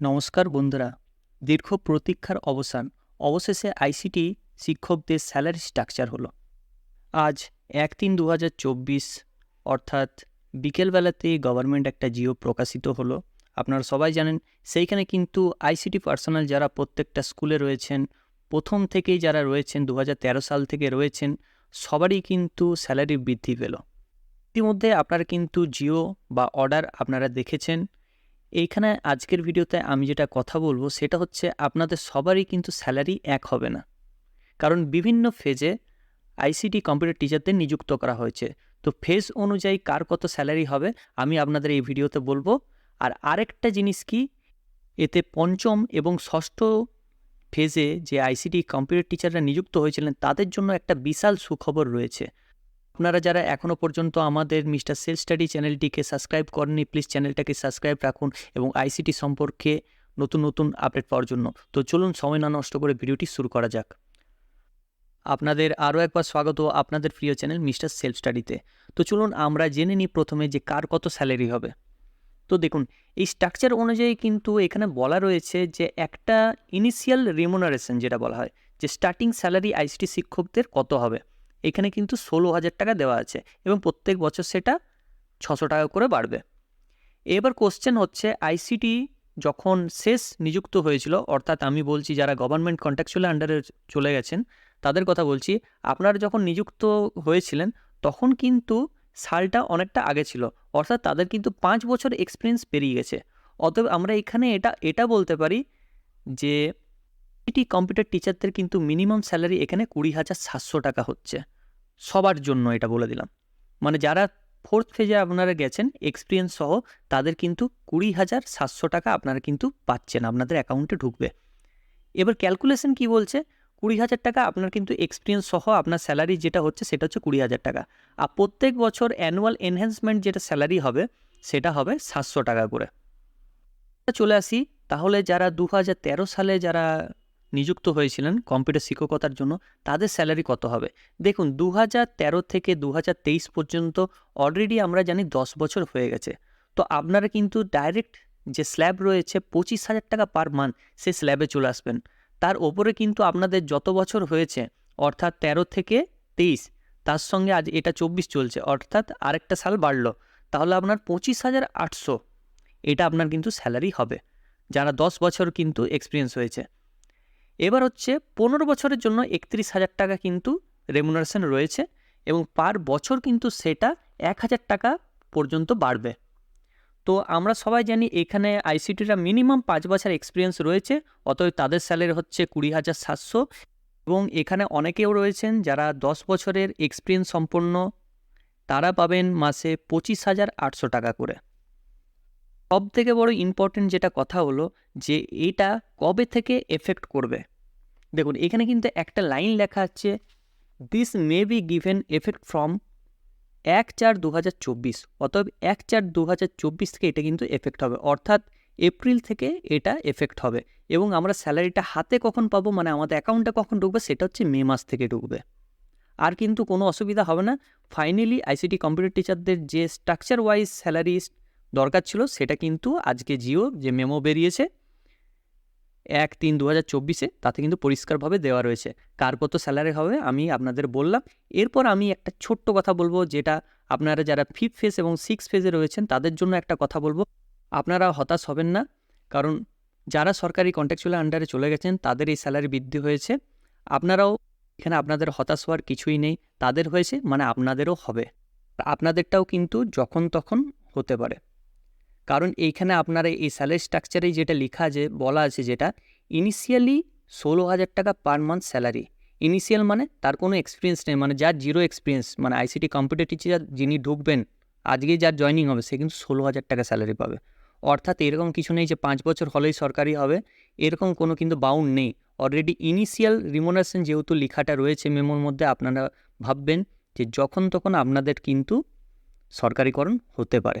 নমস্কার বন্ধুরা। দীর্ঘ প্রতীক্ষার অবসান। অবশেষে আইসিটি শিক্ষকদের স্যালারি স্ট্রাকচার হলো। আজ এক তিন দু অর্থাৎ বিকেলবেলাতে গভর্নমেন্ট একটা জিও প্রকাশিত হলো। আপনারা সবাই জানেন, সেইখানে কিন্তু আইসিটি পার্সোনাল যারা প্রত্যেকটা স্কুলে রয়েছেন, প্রথম থেকেই যারা রয়েছেন দু হাজার তেরো সাল থেকে রয়েছেন, সবারই কিন্তু স্যালারি বৃদ্ধি পেল। ইতিমধ্যে আপনারা কিন্তু জিও বা অর্ডার আপনারা দেখেছেন। এইখানে আজকের ভিডিওতে আমি যেটা কথা বলব সেটা হচ্ছে আপনাদের সবারই কিন্তু স্যালারি এক হবে না। কারণ বিভিন্ন ফেজে আইসিটি কম্পিউটার টিচারদের নিযুক্ত করা হয়েছে। তো ফেজ অনুযায়ী কার কত স্যালারি হবে আমি আপনাদের এই ভিডিওতে বলব। আর আরেকটা জিনিস কি, এতে পঞ্চম এবং ষষ্ঠ ফেজে যে আইসিটি কম্পিউটার টিচাররা নিযুক্ত হয়েছিলেন তাদের জন্য একটা বিশাল সুখবর রয়েছে। আপনারা যারা এখনও পর্যন্ত আমাদের মিস্টার সেলফ স্টাডি চ্যানেলটিকে সাবস্ক্রাইব করেননি, প্লিজ চ্যানেলটাকে সাবস্ক্রাইব রাখুন এবং আইসিটি সম্পর্কে নতুন নতুন আপডেট পাওয়ার জন্য। তো চলুন, সময় না নষ্ট করে ভিডিওটি শুরু করা যাক। আপনাদের আরও একবার স্বাগত আপনাদের প্রিয় চ্যানেল মিস্টার সেলফ স্টাডিতে। তো চলুন, আমরা জেনে নিই প্রথমে যে কার কত স্যালারি হবে। তো দেখুন, এই স্ট্রাকচার অনুযায়ী কিন্তু এখানে বলা রয়েছে যে একটা ইনিশিয়াল রিমুনারেশন যেটা বলা হয়, যে স্টার্টিং স্যালারি আইসিটি শিক্ষকদের কত হবে। এখানে কিন্তু ষোলো হাজার টাকা দেওয়া আছে এবং প্রত্যেক বছর সেটা ছশো টাকা করে বাড়বে। এবার কোশ্চেন হচ্ছে আইসিটি যখন শেষ নিযুক্ত হয়েছিল, অর্থাৎ আমি বলছি যারা গভর্নমেন্ট কন্ট্যাকচুয়াল আন্ডারে চলে গেছেন, তাদের কথা বলছি, আপনারা যখন নিযুক্ত হয়েছিলেন, তখন কিন্তু সালটা অনেকটা আগে ছিল, অর্থাৎ তাদের কিন্তু পাঁচ বছর এক্সপিরিয়েন্স পেরিয়ে গেছে। অতএব আমরা এখানে এটা এটা বলতে পারি যে এটি কম্পিউটার টিচারদের কিন্তু মিনিমাম স্যালারি এখানে কুড়ি হাজার সাতশো টাকা হচ্ছে। সবার জন্য এটা বলে দিলাম। মানে যারা ফোর্থ ফেজে আপনারা গেছেন এক্সপিরিয়েন্স সহ, তাদের কিন্তু কুড়ি হাজার সাতশো টাকা আপনারা কিন্তু পাচ্ছেন, আপনাদের অ্যাকাউন্টে ঢুকবে। এবার ক্যালকুলেশন কি বলছে? কুড়ি হাজার টাকা আপনার কিন্তু এক্সপিরিয়েন্স সহ আপনার স্যালারি যেটা হচ্ছে, সেটা হচ্ছে কুড়ি হাজার টাকা। আর প্রত্যেক বছর অ্যানুয়াল এনহ্যান্সমেন্ট যেটা স্যালারি হবে, সেটা হবে সাতশো টাকা করে। চলে আসি, তাহলে যারা দু হাজার তেরো সালে যারা নিযুক্ত হয়েছিলেন কম্পিউটার শিক্ষকতার জন্য, তাদের স্যালারি কত হবে? দেখুন দু হাজার তেরো থেকে দু পর্যন্ত অলরেডি আমরা জানি দশ বছর হয়ে গেছে। তো আপনারা কিন্তু ডাইরেক্ট যে স্ল্যাব রয়েছে, পঁচিশ হাজার টাকা পার মান্থ সেই স্ল্যাবে চলে আসবেন। তার ওপরে কিন্তু আপনাদের যত বছর হয়েছে, অর্থাৎ তেরো থেকে তেইশ, তার সঙ্গে আজ এটা চব্বিশ চলছে, অর্থাৎ আরেকটা সাল বাড়লো, তাহলে আপনার পঁচিশ হাজার আটশো, এটা আপনার কিন্তু স্যালারি হবে। যারা দশ বছর কিন্তু এক্সপিরিয়েন্স হয়েছে। এবার হচ্ছে পনেরো বছরের জন্য একত্রিশ হাজার টাকা কিন্তু রেমুনারেশন রয়েছে এবং পার বছর কিন্তু সেটা এক হাজার টাকা পর্যন্ত বাড়বে। তো আমরা সবাই জানি এখানে আইসিটিরা মিনিমাম পাঁচ বছর এক্সপিরিয়েন্স রয়েছে, অতএব তাদের স্যালারি হচ্ছে কুড়ি হাজার সাতশো এবং এখানে অনেকেও রয়েছেন যারা দশ বছরের এক্সপিরিয়েন্স সম্পন্ন, তারা পাবেন মাসে পঁচিশ হাজার আটশো টাকা করে। সব থেকে বড় ইম্পর্টেন্ট যেটা কথা হলো যে এটা কবে থেকে এফেক্ট করবে। দেখুন, এখানে কিন্তু একটা লাইন লেখা আছে this may be given effect from এক চার দু হাজার চব্বিশ অতএব এক চার দু হাজার চব্বিশ থেকে এটা কিন্তু এফেক্ট হবে। অর্থাৎ এপ্রিল থেকে এটা এফেক্ট হবে এবং আমরা স্যালারিটা হাতে কখন পাবো মানে আমাদের অ্যাকাউন্টে কখন ঢুকবে, সেটা হচ্ছে মে মাস থেকে ঢুকবে। আর কিন্তু কোনো অসুবিধা হবে না। ফাইনালি আইসিটি কম্পিউটার টিচারদের যে স্ট্রাকচার ওয়াইজ স্যালারি দরকার ছিল, সেটা কিন্তু আজকে জিও যে মেমো বেরিয়েছে এক তিন দু হাজার চব্বিশে, তাতে কিন্তু পরিষ্কারভাবে দেওয়া রয়েছে। কার কত স্যালারি হবে, আমি আপনাদের বললাম। এরপর আমি একটা ছোট্ট কথা বলব, যেটা আপনারা যারা ফিফথ ফেজ এবং সিক্স ফেজে রয়েছেন, তাদের জন্য একটা কথা বলব। আপনারা হতাশ হবেন না, কারণ যারা সরকারি কন্ট্যাকচুয়াল আন্ডারে চলে গেছেন, তাদের এই স্যালারি বৃদ্ধি হয়েছে। আপনারাও এখানে আপনাদের হতাশ হওয়ার কিছুই নেই, তাদের হয়েছে মানে আপনাদেরও হবে। আপনাদেরটাও কিন্তু যখন তখন হতে পারে। কারণ এইখানে আপনারা এই স্যালারি স্ট্রাকচারে যেটা লেখা আছে, বলা আছে যেটা ইনিশিয়ালি ষোলো হাজার টাকা পার মান্থ স্যালারি ইনিশিয়াল মানে তার কোনো এক্সপিরিয়েন্স নেই মানে যার জিরো এক্সপিরিয়েন্স মানে আইসিটি কম্পিউটার টিচার যিনি ঢুকবেন আজকে যার জয়নিং হবে, সে কিন্তু ষোলো হাজার টাকা স্যালারি পাবে। অর্থাৎ এরকম কিছু নেই যে পাঁচ বছর হলেই সরকারি হবে, এরকম কোনো কিন্তু বাউন্ড নেই। অলরেডি ইনিশিয়াল রিমোনেশন যেহেতু লেখাটা রয়েছে মেমোর মধ্যে, আপনারা ভাববেন যে যখন তখন আপনাদের কিন্তু সরকারিকরণ হতে পারে।